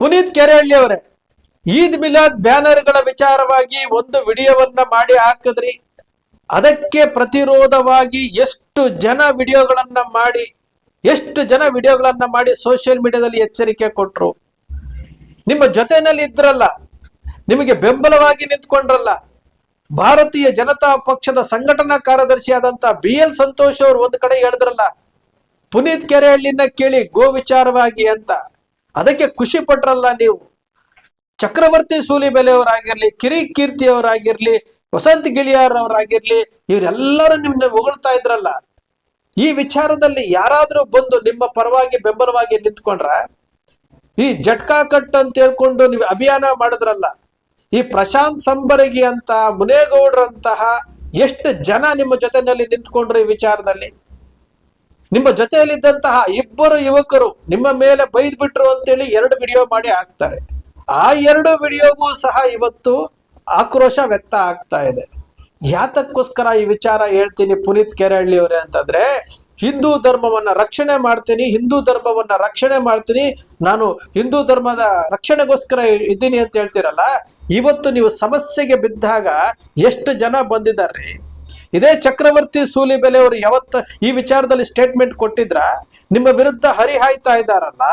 ಪುನೀತ್ ಕೆರೆಹಳ್ಳಿ ಅವರೇ ಈದ್ ಮಿಲಾದ್ ಬ್ಯಾನರ್ಗಳ ವಿಚಾರವಾಗಿ ಒಂದು ವಿಡಿಯೋವನ್ನ ಮಾಡಿ ಹಾಕಿದ್ರಿ. ಅದಕ್ಕೆ ಪ್ರತಿರೋಧವಾಗಿ ಎಷ್ಟು ಜನ ವಿಡಿಯೋಗಳನ್ನ ಮಾಡಿ, ಎಷ್ಟು ಜನ ವಿಡಿಯೋಗಳನ್ನ ಮಾಡಿ ಸೋಷಿಯಲ್ ಮೀಡಿಯಾದಲ್ಲಿ ಎಚ್ಚರಿಕೆ ಕೊಟ್ರು. ನಿಮ್ಮ ಜೊತೆನಲ್ಲಿ ಇದ್ರಲ್ಲ, ನಿಮಗೆ ಬೆಂಬಲವಾಗಿ ನಿಂತ್ಕೊಂಡ್ರಲ್ಲ, ಭಾರತೀಯ ಜನತಾ ಪಕ್ಷದ ಸಂಘಟನಾ ಕಾರ್ಯದರ್ಶಿಯಾದಂತ ಬಿ ಎಲ್ ಸಂತೋಷ್ ಅವರು ಒಂದು ಕಡೆ ಹೇಳಿದ್ರಲ್ಲ, ಪುನೀತ್ ಕೆರೆಹಳ್ಳಿನ ಕೇಳಿ ಗೋ ವಿಚಾರವಾಗಿ ಅಂತ. ಅದಕ್ಕೆ ಖುಷಿ ಪಟ್ರಲ್ಲ ನೀವು. ಚಕ್ರವರ್ತಿ ಸೂಲಿಬೆಲೆಯವರಾಗಿರ್ಲಿ ಕಿರಿ ಕೀರ್ತಿ ಅವರಾಗಿರ್ಲಿ ವಸಂತ್ ಗಿಳಿಯಾರ್ ಅವರಾಗಿರ್ಲಿ ಇವರೆಲ್ಲರೂ ನಿಮ್ಮನ್ನ ಹೊಗಳ್ತಾ ಇದ್ರಲ್ಲ. ಈ ವಿಚಾರದಲ್ಲಿ ಯಾರಾದ್ರೂ ಬಂದು ನಿಮ್ಮ ಪರವಾಗಿ ಬೆಂಬಲವಾಗಿ ನಿಂತ್ಕೊಂಡ್ರ, ಈ ಜಟ್ಕಾ ಕಟ್ ಅಂತ ಹೇಳ್ಕೊಂಡು ನೀವು ಅಭಿಯಾನ ಮಾಡಿದ್ರಲ್ಲ, ಈ ಪ್ರಶಾಂತ್ ಸಂಬರಗಿ ಅಂತ, ಮುನೇಗೌಡ್ರಂತಹ ಎಷ್ಟು ಜನ ನಿಮ್ಮ ಜೊತೆನಲ್ಲಿ ನಿಂತ್ಕೊಂಡ್ರು ಈ ವಿಚಾರದಲ್ಲಿ? ನಿಮ್ಮ ಜೊತೆಯಲ್ಲಿದ್ದಂತಹ ಇಬ್ಬರು ಯುವಕರು ನಿಮ್ಮ ಮೇಲೆ ಬೈದ್ ಬಿಟ್ರು ಅಂತೇಳಿ ಎರಡು ವಿಡಿಯೋ ಮಾಡಿ ಹಾಕ್ತಾರೆ. ಆ ಎರಡು ವಿಡಿಯೋಗೂ ಸಹ ಇವತ್ತು ಆಕ್ರೋಶ ವ್ಯಕ್ತ ಆಗ್ತಾ ಇದೆ. ಯಾತಕ್ಕೋಸ್ಕರ ಈ ವಿಚಾರ ಹೇಳ್ತೀನಿ ಪುನೀತ್ ಕೆರೆಹಳ್ಳಿ ಅವರೇ ಅಂತಂದ್ರೆ, ಹಿಂದೂ ಧರ್ಮವನ್ನ ರಕ್ಷಣೆ ಮಾಡ್ತೀನಿ, ಹಿಂದೂ ಧರ್ಮವನ್ನ ರಕ್ಷಣೆ ಮಾಡ್ತೀನಿ, ನಾನು ಹಿಂದೂ ಧರ್ಮದ ರಕ್ಷಣೆಗೋಸ್ಕರ ಇದ್ದೀನಿ ಅಂತ ಹೇಳ್ತೀರಲ್ಲ, ಇವತ್ತು ನೀವು ಸಮಸ್ಯೆಗೆ ಬಿದ್ದಾಗ ಎಷ್ಟು ಜನ ಬಂದಿದ್ದಾರೆ? ಇದೇ ಚಕ್ರವರ್ತಿ ಸೂಲಿಬೆಲೆ ಅವರು ಯಾವತ್ತ ಈ ವಿಚಾರದಲ್ಲಿ ಸ್ಟೇಟ್ಮೆಂಟ್ ಕೊಟ್ಟಿದ್ರ? ನಿಮ್ಮ ವಿರುದ್ಧ ಹರಿಹಾಯ್ತಾ ಇದ್ದಾರಲ್ಲ,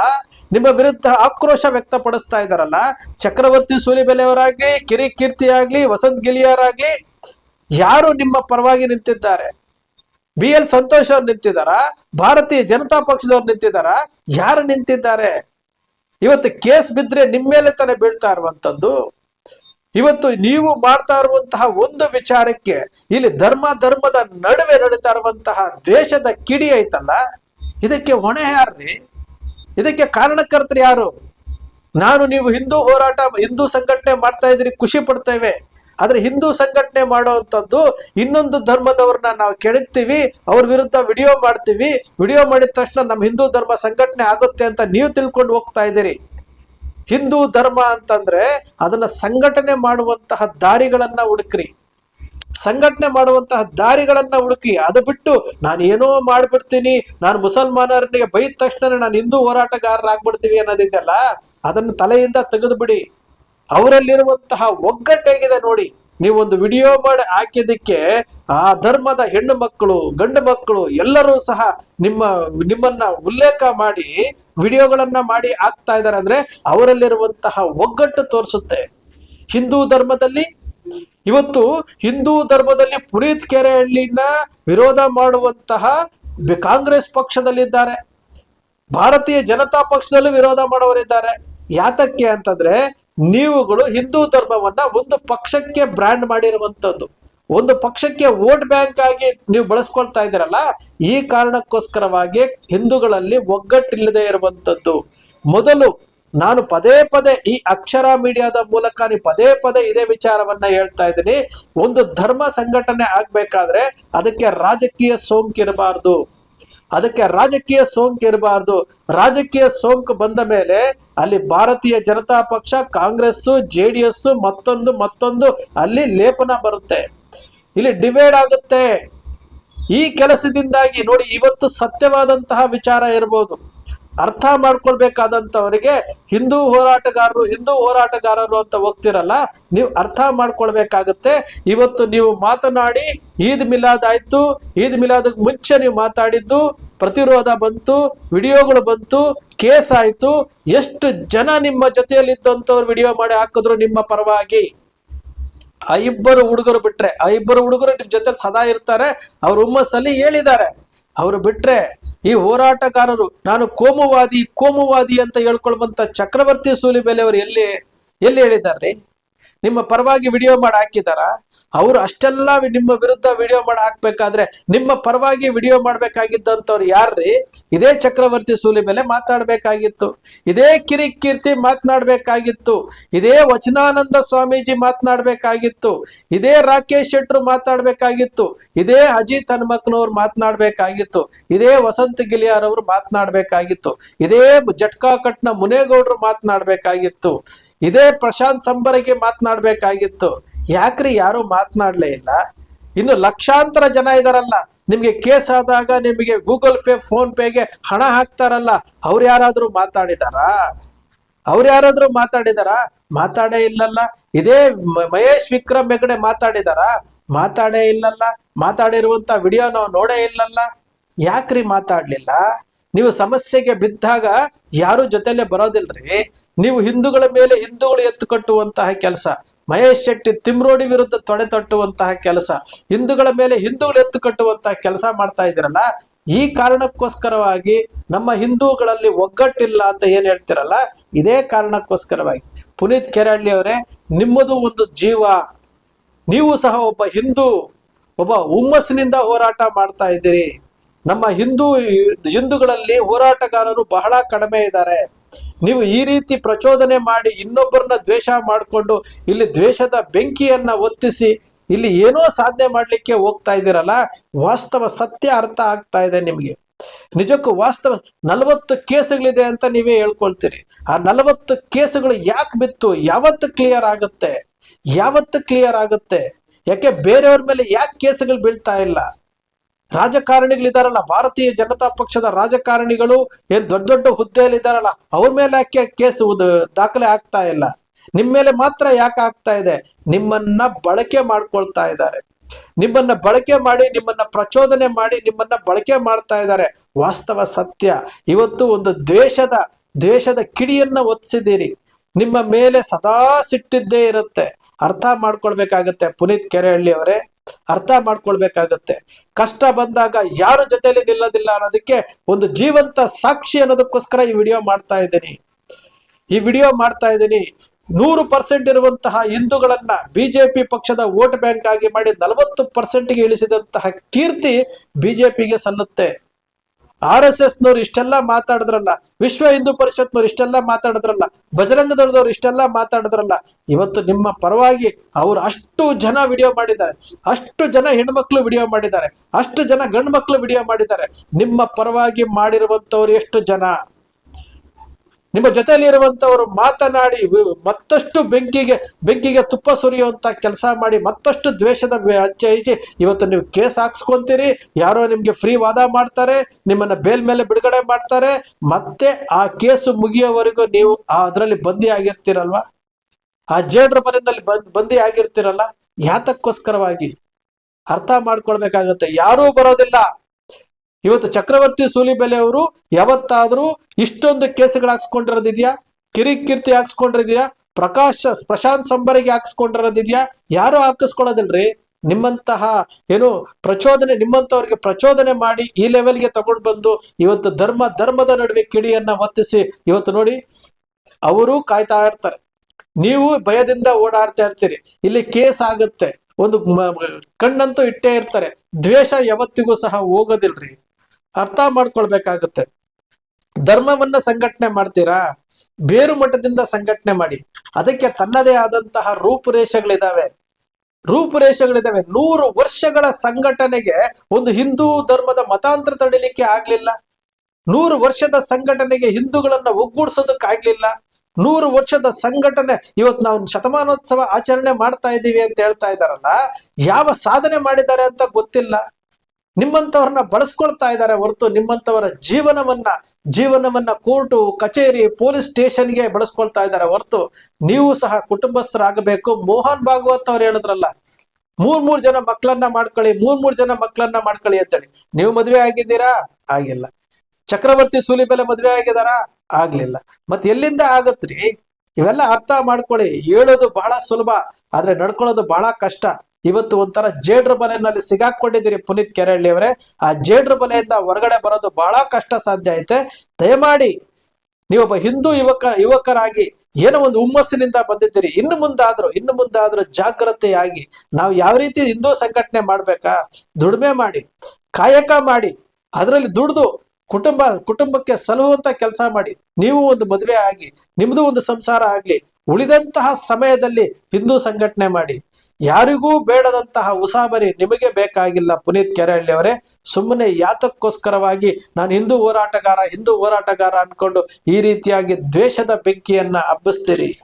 ನಿಮ್ಮ ವಿರುದ್ಧ ಆಕ್ರೋಶ ವ್ಯಕ್ತಪಡಿಸ್ತಾ ಇದ್ದಾರಲ್ಲ, ಚಕ್ರವರ್ತಿ ಸೂಲಿಬೆಲೆ ಅವರಾಗ್ಲಿ ಕಿರಿ ಕೀರ್ತಿ ಆಗ್ಲಿ ವಸಂತ್ ಗಿಳಿಯರಾಗ್ಲಿ, ಯಾರು ನಿಮ್ಮ ಪರವಾಗಿ ನಿಂತಿದ್ದಾರೆ? ಬಿ ಎಲ್ ಸಂತೋಷ್ ಅವ್ರು ನಿಂತಿದಾರ ಭಾರತೀಯ ಜನತಾ ಪಕ್ಷದವ್ರು ನಿಂತಿದ್ದಾರ? ಯಾರು ನಿಂತಿದ್ದಾರೆ? ಇವತ್ತು ಕೇಸ್ ಬಿದ್ರೆ ನಿಮ್ಮ ಮೇಲೆ ತಾನೇ ಬೀಳ್ತಾ ಇರುವಂತದ್ದು. ಇವತ್ತು ನೀವು ಮಾಡ್ತಾ ಇರುವಂತಹ ಒಂದು ವಿಚಾರಕ್ಕೆ ಇಲ್ಲಿ ಧರ್ಮ ಧರ್ಮದ ನಡುವೆ ನಡೀತಾ ಇರುವಂತಹ ದ್ವೇಷದ ಕಿಡಿ ಐತಲ್ಲ? ಇದಕ್ಕೆ ಹೊಣೆ ಯಾರ್ರಿ? ಇದಕ್ಕೆ ಕಾರಣಕರ್ತರು ಯಾರು? ನಾನು ನೀವು ಹಿಂದೂ ಹೋರಾಟ, ಹಿಂದೂ ಸಂಘಟನೆ ಮಾಡ್ತಾ ಇದ್ರಿ ಖುಷಿ ಪಡ್ತೇವೆ. ಆದ್ರೆ ಹಿಂದೂ ಸಂಘಟನೆ ಮಾಡುವಂಥದ್ದು ಇನ್ನೊಂದು ಧರ್ಮದವ್ರನ್ನ ನಾವು ಕೆಣಕ್ತೀವಿ, ಅವ್ರ ವಿರುದ್ಧ ವಿಡಿಯೋ ಮಾಡ್ತೀವಿ. ವಿಡಿಯೋ ಮಾಡಿದ ತಕ್ಷಣ ನಮ್ಮ ಹಿಂದೂ ಧರ್ಮ ಸಂಘಟನೆ ಆಗುತ್ತೆ ಅಂತ ನೀವು ತಿಳ್ಕೊಂಡು ಹೋಗ್ತಾ ಇದ್ದೀರಿ. ಹಿಂದೂ ಧರ್ಮ ಅಂತಂದ್ರೆ ಅದನ್ನ ಸಂಘಟನೆ ಮಾಡುವಂತಹ ದಾರಿಗಳನ್ನ ಹುಡುಕ್ರಿ. ಸಂಘಟನೆ ಮಾಡುವಂತಹ ದಾರಿಗಳನ್ನ ಹುಡುಕಿ, ಅದು ಬಿಟ್ಟು ನಾನು ಏನೋ ಮಾಡ್ಬಿಡ್ತೀನಿ, ನಾನು ಮುಸಲ್ಮಾನರಿಗೆ ಬೈದ ತಕ್ಷಣ ನಾನು ಹಿಂದೂ ಹೋರಾಟಗಾರರಾಗ್ಬಿಡ್ತೀವಿ ಅನ್ನೋದಿದೆಯಲ್ಲ, ಅದನ್ನು ತಲೆಯಿಂದ ತೆಗೆದು ಬಿಡಿ ಅವರಲ್ಲಿರುವಂತಹ ಒಗ್ಗಟ್ಟು ಹೇಗಿದೆ ನೋಡಿ. ನೀವೊಂದು ವಿಡಿಯೋ ಮಾಡಿ ಹಾಕಿದ್ದಕ್ಕೆ ಆ ಧರ್ಮದ ಹೆಣ್ಣು ಮಕ್ಕಳು, ಗಂಡು ಮಕ್ಕಳು ಎಲ್ಲರೂ ಸಹ ನಿಮ್ಮ, ನಿಮ್ಮನ್ನ ಉಲ್ಲೇಖ ಮಾಡಿ ವಿಡಿಯೋಗಳನ್ನ ಮಾಡಿ ಹಾಕ್ತಾ ಇದ್ದಾರೆ ಅಂದ್ರೆ ಅವರಲ್ಲಿರುವಂತಹ ಒಗ್ಗಟ್ಟು ತೋರಿಸುತ್ತೆ. ಹಿಂದೂ ಧರ್ಮದಲ್ಲಿ ಇವತ್ತು ಹಿಂದೂ ಧರ್ಮದಲ್ಲಿ ಪುನೀತ್ ಕೆರೆಹಳ್ಳಿನ ವಿರೋಧ ಮಾಡುವಂತಹ ಕಾಂಗ್ರೆಸ್ ಪಕ್ಷದಲ್ಲಿದ್ದಾರೆ. ಭಾರತೀಯ ಜನತಾ ಪಕ್ಷದಲ್ಲೂ ವಿರೋಧ ಮಾಡೋರಿದ್ದಾರೆ ಯಾತಕ್ಕೆ ಅಂತಂದ್ರೆ ನೀವುಗಳು ಹಿಂದೂ ಧರ್ಮವನ್ನ ಒಂದು ಪಕ್ಷಕ್ಕೆ ಬ್ರ್ಯಾಂಡ್ ಮಾಡಿರುವಂತದ್ದು. ಒಂದು ಪಕ್ಷಕ್ಕೆ ವೋಟ್ ಬ್ಯಾಂಕ್ ಆಗಿ ನೀವು ಬಳಸ್ಕೊಳ್ತಾ ಇದ್ದೀರಲ್ಲ, ಈ ಕಾರಣಕ್ಕೋಸ್ಕರವಾಗಿ ಹಿಂದೂಗಳಲ್ಲಿ ಒಗ್ಗಟ್ಟಿಲ್ಲದೆ ಇರುವಂತದ್ದು. ಮೊದಲು ನಾನು ಪದೇ ಪದೇ ಈ ಅಕ್ಷರ ಮೀಡಿಯಾದ ಮೂಲಕ ನೀವು ಪದೇ ಪದೇ ಇದೇ ವಿಚಾರವನ್ನ ಹೇಳ್ತಾ ಇದ್ದೀನಿ. ಒಂದು ಧರ್ಮ ಸಂಘಟನೆ ಆಗ್ಬೇಕಾದ್ರೆ ಅದಕ್ಕೆ ರಾಜಕೀಯ ಸೋಂಕಿರಬಾರ್ದು. ಅದಕ್ಕೆ ರಾಜಕೀಯ ಸೋಂಕು ಇರಬಾರ್ದು. ರಾಜಕೀಯ ಸೋಂಕು ಬಂದ ಮೇಲೆ ಅಲ್ಲಿ ಭಾರತೀಯ ಜನತಾ ಪಕ್ಷ ಕಾಂಗ್ರೆಸ್ ಜೆ ಮತ್ತೊಂದು ಮತ್ತೊಂದು ಅಲ್ಲಿ ಲೇಪನ ಬರುತ್ತೆ. ಇಲ್ಲಿ ಡಿವೈಡ್ ಆಗುತ್ತೆ. ಈ ಕೆಲಸದಿಂದಾಗಿ ನೋಡಿ, ಇವತ್ತು ಸತ್ಯವಾದಂತಹ ವಿಚಾರ ಇರ್ಬೋದು. ಅರ್ಥ ಮಾಡ್ಕೊಳ್ಬೇಕಾದಂತವರಿಗೆ ಹಿಂದೂ ಹೋರಾಟಗಾರರು ಹಿಂದೂ ಹೋರಾಟಗಾರರು ಅಂತ ಹೋಗ್ತಿರಲ್ಲ, ನೀವು ಅರ್ಥ ಮಾಡ್ಕೊಳ್ಬೇಕಾಗತ್ತೆ. ಇವತ್ತು ನೀವು ಮಾತನಾಡಿ, ಈದ್ ಮಿಲಾದ್ ಆಯ್ತು. ಈದ್ ಮಿಲಾದಕ್ಕೆ ಮುಂಚೆ ನೀವು ಮಾತಾಡಿದ್ದು, ಪ್ರತಿರೋಧ ಬಂತು, ವಿಡಿಯೋಗಳು ಬಂತು, ಕೇಸ್ ಆಯ್ತು. ಎಷ್ಟು ಜನ ನಿಮ್ಮ ಜೊತೆಯಲ್ಲಿದ್ದಂಥವ್ರು ವಿಡಿಯೋ ಮಾಡಿ ಹಾಕಿದ್ರು ನಿಮ್ಮ ಪರವಾಗಿ? ಆ ಇಬ್ಬರು ಹುಡುಗರು ಬಿಟ್ರೆ, ಆ ಇಬ್ಬರು ಹುಡುಗರು ನಿಮ್ಮ ಜೊತೆ ಸದಾ ಇರ್ತಾರೆ. ಅವ್ರ ಹುಮ್ಮಸ್ಸಲ್ಲಿ ಹೇಳಿದ್ದಾರೆ. ಅವರು ಬಿಟ್ರೆ ಈ ಹೋರಾಟಗಾರರು ನಾನು ಕೋಮುವಾದಿ ಕೋಮುವಾದಿ ಅಂತ ಹೇಳ್ಕೊಳ್ಬಂತ ಚಕ್ರವರ್ತಿ ಸೂಲಿಬೆಲೆ ಅವರು ಎಲ್ಲಿ ಎಲ್ಲಿ ಹೇಳಿದಾರ್ರಿ ನಿಮ್ಮ ಪರವಾಗಿ ವಿಡಿಯೋ ಮಾಡಿ ಹಾಕಿದಾರ? ಅವರು ಅಷ್ಟೆಲ್ಲ ನಿಮ್ಮ ವಿರುದ್ಧ ವಿಡಿಯೋ ಮಾಡಿ ಹಾಕ್ಬೇಕಾದ್ರೆ ನಿಮ್ಮ ಪರವಾಗಿ ವಿಡಿಯೋ ಮಾಡ್ಬೇಕಾಗಿದ್ದಂಥವ್ರು ಯಾರ್ರಿ? ಇದೇ ಚಕ್ರವರ್ತಿ ಸೂಲಿ ಮೇಲೆ ಮಾತಾಡ್ಬೇಕಾಗಿತ್ತು. ಇದೇ ಕಿರಿ ಕೀರ್ತಿ ಮಾತನಾಡ್ಬೇಕಾಗಿತ್ತು. ಇದೇ ವಚನಾನಂದ ಸ್ವಾಮೀಜಿ ಮಾತನಾಡ್ಬೇಕಾಗಿತ್ತು. ಇದೇ ರಾಕೇಶ್ ಶೆಟ್ರು ಮಾತಾಡ್ಬೇಕಾಗಿತ್ತು ಇದೇ ಅಜಿತ್ ಹನುಮಕ್ನವ್ರು ಮಾತನಾಡ್ಬೇಕಾಗಿತ್ತು. ಇದೇ ವಸಂತ ಗಿಲಿಯಾರ್ ಅವರು ಮಾತನಾಡ್ಬೇಕಾಗಿತ್ತು. ಇದೇ ಜಟ್ಕಾ ಕಟ್ನ ಮುನೇಗೌಡರು ಮಾತನಾಡ್ಬೇಕಾಗಿತ್ತು. ಇದೇ ಪ್ರಶಾಂತ್ ಸಂಬರಿಗೆ ಮಾತನಾಡ್ಬೇಕಾಗಿತ್ತು. ಯಾಕ್ರಿ ಯಾರು ಮಾತನಾಡ್ಲೇ ಇಲ್ಲ? ಇನ್ನು ಲಕ್ಷಾಂತರ ಜನ ಇದಾರಲ್ಲ. ನಿಮ್ಗೆ ಕೇಸ್ ಆದಾಗ ನಿಮಗೆ ಗೂಗಲ್ ಪೇ, ಫೋನ್ ಪೇಗೆ ಹಣ ಹಾಕ್ತಾರಲ್ಲ. ಅವ್ರು ಯಾರಾದ್ರೂ ಮಾತಾಡಿದಾರಾ? ಅವ್ರು ಯಾರಾದ್ರೂ ಮಾತಾಡಿದಾರಾ? ಮಾತಾಡೇ ಇಲ್ಲಲ್ಲ. ಇದೇ ಮಹೇಶ್ ವಿಕ್ರಮ್ ಹೆಗಡೆ ಮಾತಾಡಿದಾರಾ? ಮಾತಾಡೇ ಇಲ್ಲಲ್ಲ. ಮಾತಾಡಿರುವಂತ ವಿಡಿಯೋ ನಾವು ನೋಡೇ ಇಲ್ಲಲ್ಲ. ಯಾಕ್ರಿ ಮಾತಾಡ್ಲಿಲ್ಲ? ನೀವು ಸಮಸ್ಯೆಗೆ ಬಿದ್ದಾಗ ಯಾರು ಜೊತೆಲೆ ಬರೋದಿಲ್ರಿ? ನೀವು ಹಿಂದೂಗಳ ಮೇಲೆ ಹಿಂದೂಗಳು ಎತ್ತು ಕಟ್ಟುವಂತಹ ಕೆಲಸ. ಮಹೇಶ್ ಶೆಟ್ಟಿ ತಿಮ್ರೋಡಿ ವಿರುದ್ಧ ತೊಡೆ ತಟ್ಟುವಂತಹ ಕೆಲಸ. ಹಿಂದೂಗಳ ಮೇಲೆ ಹಿಂದೂಗಳು ಎತ್ತು ಕಟ್ಟುವಂತಹ ಕೆಲಸ ಮಾಡ್ತಾ ಇದ್ದೀರಲ್ಲ, ಈ ಕಾರಣಕ್ಕೋಸ್ಕರವಾಗಿ ನಮ್ಮ ಹಿಂದೂಗಳಲ್ಲಿ ಒಗ್ಗಟ್ಟಿಲ್ಲ ಅಂತ ಏನು ಹೇಳ್ತಿರಲ್ಲ, ಇದೇ ಕಾರಣಕ್ಕೋಸ್ಕರವಾಗಿ. ಪುನೀತ್ ಕೆರಳ್ಳಿ ಅವರೇ, ನಿಮ್ಮದು ಒಂದು ಜೀವ. ನೀವು ಸಹ ಒಬ್ಬ ಹಿಂದೂ, ಒಬ್ಬ ಹುಮ್ಮಸ್ಸಿನಿಂದ ಹೋರಾಟ ಮಾಡ್ತಾ ಇದ್ದೀರಿ. ನಮ್ಮ ಹಿಂದೂ ಹಿಂದೂಗಳಲ್ಲಿ ಹೋರಾಟಗಾರರು ಬಹಳ ಕಡಿಮೆ ಇದ್ದಾರೆ. ನೀವು ಈ ರೀತಿ ಪ್ರಚೋದನೆ ಮಾಡಿ ಇನ್ನೊಬ್ಬರನ್ನ ದ್ವೇಷ ಮಾಡಿಕೊಂಡು ಇಲ್ಲಿ ದ್ವೇಷದ ಬೆಂಕಿಯನ್ನ ಒತ್ತಿಸಿ ಇಲ್ಲಿ ಏನೋ ಸಾಧನೆ ಮಾಡ್ಲಿಕ್ಕೆ ಹೋಗ್ತಾ ಇದ್ದೀರಲ್ಲ, ವಾಸ್ತವ ಸತ್ಯ ಅರ್ಥ ಆಗ್ತಾ ಇದೆ ನಿಮಗೆ. ನಿಜಕ್ಕೂ ವಾಸ್ತವ ನಲವತ್ತು ಕೇಸುಗಳಿದೆ ಅಂತ ನೀವೇ ಹೇಳ್ಕೊಳ್ತೀರಿ. ಆ ನಲವತ್ತು ಕೇಸುಗಳು ಯಾಕೆ ಬಿತ್ತು? ಯಾವತ್ತು ಕ್ಲಿಯರ್ ಆಗುತ್ತೆ? ಯಾವತ್ತು ಕ್ಲಿಯರ್ ಆಗುತ್ತೆ? ಯಾಕೆ ಬೇರೆಯವ್ರ ಮೇಲೆ ಯಾಕೆ ಕೇಸುಗಳು ಬೀಳ್ತಾ ಇಲ್ಲ? ರಾಜಕಾರಣಿಗಳಿದಾರಲ್ಲ ಭಾರತೀಯ ಜನತಾ ಪಕ್ಷದ ರಾಜಕಾರಣಿಗಳು ಏನ್ ದೊಡ್ಡ ದೊಡ್ಡ ಹುದ್ದೆಯಲ್ಲಿ ಇದಾರಲ್ಲ ಅವ್ರ ಮೇಲೆ ಯಾಕೆ ಕೇಸು ದಾಖಲೆ ಆಗ್ತಾ ಇಲ್ಲ? ನಿಮ್ಮ ಮೇಲೆ ಮಾತ್ರ ಯಾಕೆ ಆಗ್ತಾ ಇದೆ? ನಿಮ್ಮನ್ನ ಬಳಕೆ ಮಾಡ್ಕೊಳ್ತಾ ಇದ್ದಾರೆ. ನಿಮ್ಮನ್ನ ಬಳಕೆ ಮಾಡಿ, ನಿಮ್ಮನ್ನ ಪ್ರಚೋದನೆ ಮಾಡಿ, ನಿಮ್ಮನ್ನ ಬಳಕೆ ಮಾಡ್ತಾ ಇದ್ದಾರೆ. ವಾಸ್ತವ ಸತ್ಯ. ಇವತ್ತು ಒಂದು ದ್ವೇಷದ ದ್ವೇಷದ ಕಿಡಿಯನ್ನ ಒತ್ತಿಸಿದ್ದೀರಿ ನಿಮ್ಮ ಮೇಲೆ ಸದಾ ಸಿಟ್ಟಿದ್ದೇ ಇರುತ್ತೆ. ಅರ್ಥ ಮಾಡ್ಕೊಳ್ಬೇಕಾಗತ್ತೆ. ಪುನೀತ್ ಕೆರೆಹಳ್ಳಿ ಅವರೇ ಅರ್ಥ ಮಾಡ್ಕೊಳ್ಬೇಕಾಗತ್ತೆ. ಕಷ್ಟ ಬಂದಾಗ ಯಾರ ಜೊತೆಯಲ್ಲಿ ನಿಲ್ಲೋದಿಲ್ಲ ಅನ್ನೋದಕ್ಕೆ ಒಂದು ಜೀವಂತ ಸಾಕ್ಷಿ ಅನ್ನೋದಕ್ಕೋಸ್ಕರ ಈ ವಿಡಿಯೋ ಮಾಡ್ತಾ ಇದ್ದೀನಿ. ಈ ವಿಡಿಯೋ ಮಾಡ್ತಾ ಇದ್ದೀನಿ. ನೂರು ಪರ್ಸೆಂಟ್ ಇರುವಂತಹ ಹಿಂದೂಗಳನ್ನ ಬಿಜೆಪಿ ಪಕ್ಷದ ವೋಟ್ ಬ್ಯಾಂಕ್ ಆಗಿ ಮಾಡಿ ನಲವತ್ತು ಪರ್ಸೆಂಟ್ಗೆ ಇಳಿಸಿದಂತಹ ಕೀರ್ತಿ ಬಿಜೆಪಿಗೆ ಸಲ್ಲುತ್ತೆ. ಆರ್ ಎಸ್ ಎಸ್ ನವ್ರು ಇಷ್ಟೆಲ್ಲ ಮಾತಾಡಿದ್ರಲ್ಲ, ವಿಶ್ವ ಹಿಂದೂ ಪರಿಷತ್ನವ್ರು ಇಷ್ಟೆಲ್ಲ ಮಾತಾಡಿದ್ರಲ್ಲ ಬಜರಂಗ ದಳದವ್ರು ಇಷ್ಟೆಲ್ಲ ಮಾತಾಡಿದ್ರಲ್ಲ, ಇವತ್ತು ನಿಮ್ಮ ಪರವಾಗಿ ಅವ್ರು ಅಷ್ಟು ಜನ ವಿಡಿಯೋ ಮಾಡಿದ್ದಾರೆ, ಅಷ್ಟು ಜನ ಹೆಣ್ಮಕ್ಳು ವಿಡಿಯೋ ಮಾಡಿದ್ದಾರೆ, ಅಷ್ಟು ಜನ ಗಂಡು ಮಕ್ಳು ವಿಡಿಯೋ ಮಾಡಿದ್ದಾರೆ, ನಿಮ್ಮ ಪರವಾಗಿ ಮಾಡಿರುವಂತವ್ರು ಎಷ್ಟು ಜನ? ನಿಮ್ಮ ಜೊತೆಯಲ್ಲಿರುವಂಥವರು ಮಾತನಾಡಿ ಮತ್ತಷ್ಟು ಬೆಂಕಿಗೆ ಬೆಂಕಿಗೆ ತುಪ್ಪ ಸುರಿಯುವಂತ ಕೆಲಸ ಮಾಡಿ, ಮತ್ತಷ್ಟು ದ್ವೇಷದ ಹಚ್ಚೆ ಹಚ್ಚಿ ಇವತ್ತು ನೀವು ಕೇಸ್ ಹಾಕ್ಸ್ಕೊಂತೀರಿ, ಯಾರೋ ನಿಮಗೆ ಫ್ರೀ ವಾದ ಮಾಡ್ತಾರೆ, ನಿಮ್ಮನ್ನ ಬೇಲ್ ಮೇಲೆ ಬಿಡುಗಡೆ ಮಾಡ್ತಾರೆ, ಮತ್ತೆ ಆ ಕೇಸು ಮುಗಿಯೋವರೆಗೂ ನೀವು ಅದರಲ್ಲಿ ಬಂದಿ ಆಗಿರ್ತೀರಲ್ವಾ? ಆ ಜೇಡ್ರ ಮನೆಯಲ್ಲಿ ಬಂದ್, ಬಂದಿ ಆಗಿರ್ತೀರಲ್ಲ? ಯಾತಕ್ಕೋಸ್ಕರವಾಗಿ? ಅರ್ಥ ಮಾಡ್ಕೊಳ್ಬೇಕಾಗತ್ತೆ. ಯಾರೂ ಬರೋದಿಲ್ಲ. ಇವತ್ತು ಚಕ್ರವರ್ತಿ ಸೂಲಿಬೆಲೆ ಅವರು ಯಾವತ್ತಾದ್ರೂ ಇಷ್ಟೊಂದು ಕೇಸುಗಳು ಹಾಕ್ಸ್ಕೊಂಡಿರೋದಿದ್ಯಾ? ಕಿರಿಕೀರ್ತಿ ಹಾಕ್ಸ್ಕೊಂಡಿರೋದಿದ್ಯಾ? ಪ್ರಕಾಶ, ಪ್ರಶಾಂತ್ ಸಂಬರಿಗೆ ಹಾಕ್ಸ್ಕೊಂಡಿರೋದಿದ್ಯಾ? ಯಾರು ಹಾಕಿಸ್ಕೊಳ್ಳೋದಿಲ್ರಿ? ನಿಮ್ಮಂತಹ ಏನು ಪ್ರಚೋದನೆ, ನಿಮ್ಮಂತವ್ರಿಗೆ ಪ್ರಚೋದನೆ ಮಾಡಿ ಈ ಲೆವೆಲ್ಗೆ ತಗೊಂಡು ಬಂದು ಇವತ್ತು ಧರ್ಮ, ಧರ್ಮದ ನಡುವೆ ಕಿಡಿಯನ್ನ ಹೊತ್ತಿಸಿ ಇವತ್ತು ನೋಡಿ ಅವರು ಕಾಯ್ತಾ ಇರ್ತಾರೆ. ನೀವು ಭಯದಿಂದ ಓಡಾಡ್ತಾ ಇರ್ತೀರಿ. ಇಲ್ಲಿ ಕೇಸ್ ಆಗುತ್ತೆ. ಒಂದು ಕಣ್ಣಂತೂ ಇಟ್ಟೇ ಇರ್ತಾರೆ. ದ್ವೇಷ ಯಾವತ್ತಿಗೂ ಸಹ ಹೋಗೋದಿಲ್ರಿ. ಅರ್ಥ ಮಾಡ್ಕೊಳ್ಬೇಕಾಗತ್ತೆ. ಧರ್ಮವನ್ನ ಸಂಘಟನೆ ಮಾಡ್ತೀರಾ? ಬೇರು ಮಠದಿಂದ ಸಂಘಟನೆ ಮಾಡಿ. ಅದಕ್ಕೆ ತನ್ನದೇ ಆದಂತಹ ರೂಪುರೇಷೆಗಳಿದಾವೆ. ರೂಪುರೇಷೆಗಳಿದಾವೆ. ನೂರು ವರ್ಷಗಳ ಸಂಘಟನೆಗೆ ಒಂದು ಹಿಂದೂ ಧರ್ಮದ ಮತಾಂತರ ತಡಿಲಿಕ್ಕೆ ಆಗ್ಲಿಲ್ಲ. ನೂರು ವರ್ಷದ ಸಂಘಟನೆಗೆ ಹಿಂದೂಗಳನ್ನ ಒಗ್ಗೂಡ್ಸೋದಕ್ಕಾಗ್ಲಿಲ್ಲ. ನೂರು ವರ್ಷದ ಸಂಘಟನೆ, ಇವತ್ತು ನಾವು ಶತಮಾನೋತ್ಸವ ಆಚರಣೆ ಮಾಡ್ತಾ ಇದ್ದೀವಿ ಅಂತ ಹೇಳ್ತಾ ಇದ್ದಾರಲ್ಲ, ಯಾವ ಸಾಧನೆ ಮಾಡಿದ್ದಾರೆ ಅಂತ ಗೊತ್ತಿಲ್ಲ. ನಿಮ್ಮಂತವ್ರನ್ನ ಬಳಸ್ಕೊಳ್ತಾ ಇದ್ದಾರೆ ಹೊರತು ನಿಮ್ಮಂತವರ ಜೀವನವನ್ನ ಜೀವನವನ್ನ ಕೋರ್ಟು, ಕಚೇರಿ, ಪೊಲೀಸ್ ಸ್ಟೇಷನ್ಗೆ ಬಳಸ್ಕೊಳ್ತಾ ಇದ್ದಾರೆ ಹೊರತು ನೀವು ಸಹ ಕುಟುಂಬಸ್ಥರಾಗಬೇಕು. ಮೋಹನ್ ಭಾಗವತ್ ಅವ್ರು ಹೇಳಿದ್ರಲ್ಲ, ಮೂರ್ ಮೂರ್ ಜನ ಮಕ್ಕಳನ್ನ ಮಾಡ್ಕೊಳ್ಳಿ, ಮೂರ್ ಮೂರ್ ಜನ ಮಕ್ಕಳನ್ನ ಮಾಡ್ಕೊಳ್ಳಿ ಅಂತೇಳಿ. ನೀವು ಮದ್ವೆ ಆಗಿದ್ದೀರಾ? ಆಗಿಲ್ಲ. ಚಕ್ರವರ್ತಿ ಸೂಲಿಬೆಲೆ ಮದ್ವೆ ಆಗಿದಾರಾ ಆಗ್ಲಿಲ್ಲ. ಮತ್ ಎಲ್ಲಿಂದ ಆಗತ್ರಿ? ಇವೆಲ್ಲ ಅರ್ಥ ಮಾಡ್ಕೊಳ್ಳಿ. ಹೇಳೋದು ಬಹಳ ಸುಲಭ, ಆದ್ರೆ ನಡ್ಕೊಳ್ಳೋದು ಬಹಳ ಕಷ್ಟ. ಇವತ್ತು ಒಂಥರ ಜೇಡ್ರ ಬಲೆನಲ್ಲಿ ಸಿಗಾಕೊಂಡಿದ್ದೀರಿ ಪುನೀತ್ ಕೆರಳ್ಳಿ ಅವರೇ ಆ ಜೇಡ್ರ ಬಲೆಯಿಂದ ಹೊರಗಡೆ ಬರೋದು ಬಹಳ ಕಷ್ಟ ಸಾಧ್ಯ ಐತೆ. ದಯಮಾಡಿ ನೀವೊಬ್ಬ ಹಿಂದೂ ಯುವಕ, ಯುವಕರಾಗಿ ಏನೋ ಒಂದು ಹುಮ್ಮಸ್ಸಿನಿಂದ ಬಂದಿದ್ದೀರಿ. ಇನ್ನು ಮುಂದಾದ್ರೂ ಇನ್ನು ಮುಂದಾದ್ರೂ ಜಾಗ್ರತೆಯಾಗಿ ನಾವು ಯಾವ ರೀತಿ ಹಿಂದೂ ಸಂಘಟನೆ ಮಾಡ್ಬೇಕಾ? ದುಡಿಮೆ ಮಾಡಿ, ಕಾಯಕ ಮಾಡಿ, ಅದರಲ್ಲಿ ದುಡಿದು ಕುಟುಂಬ, ಕುಟುಂಬಕ್ಕೆ ಸಲಹುವಂತ ಕೆಲಸ ಮಾಡಿ, ನೀವು ಒಂದು ಮದುವೆ ಆಗಿ, ನಿಮ್ದು ಒಂದು ಸಂಸಾರ ಆಗ್ಲಿ, ಉಳಿದಂತಹ ಸಮಯದಲ್ಲಿ ಹಿಂದೂ ಸಂಘಟನೆ ಮಾಡಿ. ಯಾರಿಗೂ ಬೇಡದಂತಹ ಉಸಾಬರಿ ನಿಮಗೆ ಬೇಕಾಗಿಲ್ಲ. ಪುನೀತ್ ಕೆರೆಹಳ್ಳಿ ಅವರೇ ಸುಮ್ಮನೆ ಯಾತಕ್ಕೋಸ್ಕರವಾಗಿ ನಾನು ಹಿಂದೂ ಹೋರಾಟಗಾರ ಹಿಂದೂ ಹೋರಾಟಗಾರ ಅನ್ಕೊಂಡು ಈ ರೀತಿಯಾಗಿ ದ್ವೇಷದ ಬೆಂಕಿಯನ್ನ ಹಬ್ಬಿಸ್ತೀರಿ.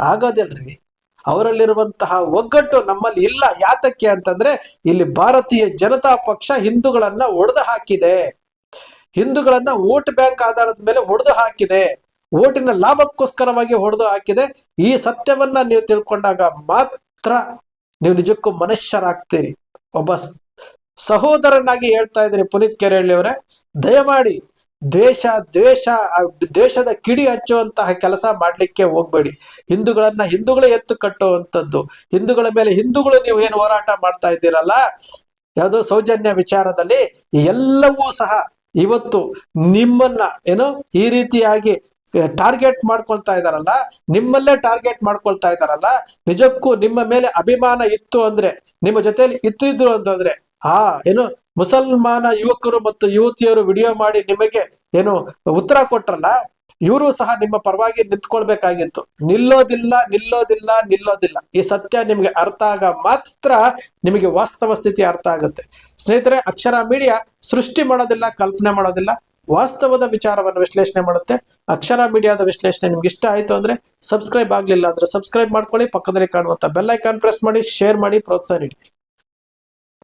ಆಗೋದಿಲ್ರಿ ಅವರಲ್ಲಿರುವಂತಹ ಒಗ್ಗಟ್ಟು ನಮ್ಮಲ್ಲಿ ಇಲ್ಲ. ಯಾತಕ್ಕೆ ಅಂತಂದ್ರೆ, ಇಲ್ಲಿ ಭಾರತೀಯ ಜನತಾ ಪಕ್ಷ ಹಿಂದೂಗಳನ್ನ ಒಡೆದು ಹಾಕಿದೆ. ಹಿಂದೂಗಳನ್ನ ವೋಟ್ ಬ್ಯಾಂಕ್ ಆಧಾರದ ಮೇಲೆ ಹೊಡೆದು ಹಾಕಿದೆ. ಓಟಿನ ಲಾಭಕ್ಕೋಸ್ಕರವಾಗಿ ಹೊಡೆದು ಹಾಕಿದೆ. ಈ ಸತ್ಯವನ್ನ ನೀವು ತಿಳ್ಕೊಂಡಾಗ ಮಾತ್ರ ನೀವು ನಿಜಕ್ಕೂ ಮನುಷ್ಯರಾಗ್ತೀರಿ. ಒಬ್ಬ ಸಹೋದರನಾಗಿ ಹೇಳ್ತಾ ಇದ್ದೀರಿ ಪುನೀತ್ ಕೆರೆಹಳ್ಳಿ ಅವರೇ ದಯಮಾಡಿ ದ್ವೇಷ ದ್ವೇಷ ದ್ವೇಷದ ಕಿಡಿ ಹಚ್ಚುವಂತಹ ಕೆಲಸ ಮಾಡ್ಲಿಕ್ಕೆ ಹೋಗ್ಬೇಡಿ. ಹಿಂದೂಗಳನ್ನ ಹಿಂದೂಗಳೇ ಎತ್ತು ಕಟ್ಟುವಂಥದ್ದು. ಹಿಂದೂಗಳ ಮೇಲೆ ಹಿಂದೂಗಳು ನೀವು ಏನು ಹೋರಾಟ ಮಾಡ್ತಾ ಇದ್ದೀರಲ್ಲ, ಯಾವುದೋ ಸೌಜನ್ಯ ವಿಚಾರದಲ್ಲಿ ಎಲ್ಲವೂ ಸಹ ಇವತ್ತು ನಿಮ್ಮನ್ನ ಏನು ಈ ರೀತಿಯಾಗಿ ಟಾರ್ಗೆಟ್ ಮಾಡ್ಕೊಳ್ತಾ ಇದಾರಲ್ಲ, ನಿಮ್ಮಲ್ಲೇ ಟಾರ್ಗೆಟ್ ಮಾಡ್ಕೊಳ್ತಾ ಇದಾರಲ್ಲ, ನಿಜಕ್ಕೂ ನಿಮ್ಮ ಮೇಲೆ ಅಭಿಮಾನ ಇತ್ತು ಅಂದ್ರೆ, ನಿಮ್ಮ ಜೊತೆಯಲ್ಲಿ ಇತ್ತು ಇದ್ರು ಅಂತಂದ್ರೆ, ಆ, ಏನು ಮುಸಲ್ಮಾನ ಯುವಕರು ಮತ್ತು ಯುವತಿಯರು ವಿಡಿಯೋ ಮಾಡಿ ನಿಮಗೆ ಏನು ಉತ್ತರ ಕೊಟ್ರಲ್ಲ, ಇವರು ಸಹ ನಿಮ್ಮ ಪರವಾಗಿ ನಿಂತ್ಕೊಳ್ಬೇಕಾಗಿತ್ತು. ನಿಲ್ಲೋದಿಲ್ಲ ನಿಲ್ಲೋದಿಲ್ಲ ನಿಲ್ಲೋದಿಲ್ಲ. ಈ ಸತ್ಯ ನಿಮಗೆ ಅರ್ಥ ಆಗ ಮಾತ್ರ ನಿಮಗೆ ವಾಸ್ತವ ಸ್ಥಿತಿ ಅರ್ಥ ಆಗುತ್ತೆ. ಸ್ನೇಹಿತರೆ, ಅಕ್ಷರ ಮೀಡಿಯಾ ಸೃಷ್ಟಿ ಮಾಡೋದಿಲ್ಲ, ಕಲ್ಪನೆ ಮಾಡೋದಿಲ್ಲ ವಾಸ್ತವದ ವಿಚಾರವನ್ನು ವಿಶ್ಲೇಷಣೆ ಮಾಡುತ್ತೆ. ಅಕ್ಷರ ಮೀಡಿಯಾದ ವಿಶ್ಲೇಷಣೆ ನಿಮ್ಗೆ ಇಷ್ಟ ಆಯ್ತು ಅಂದ್ರೆ ಸಬ್ಸ್ಕ್ರೈಬ್ ಆಗ್ಲಿಲ್ಲ ಅಂದ್ರೆ ಸಬ್ಸ್ಕ್ರೈಬ್ ಮಾಡ್ಕೊಳ್ಳಿ. ಪಕ್ಕದಲ್ಲಿ ಕಾಣುವಂತ ಬೆಲ್ ಐಕಾನ್ ಪ್ರೆಸ್ ಮಾಡಿ ಶೇರ್ ಮಾಡಿ, ಪ್ರೋತ್ಸಾಹ ನೀಡಿ.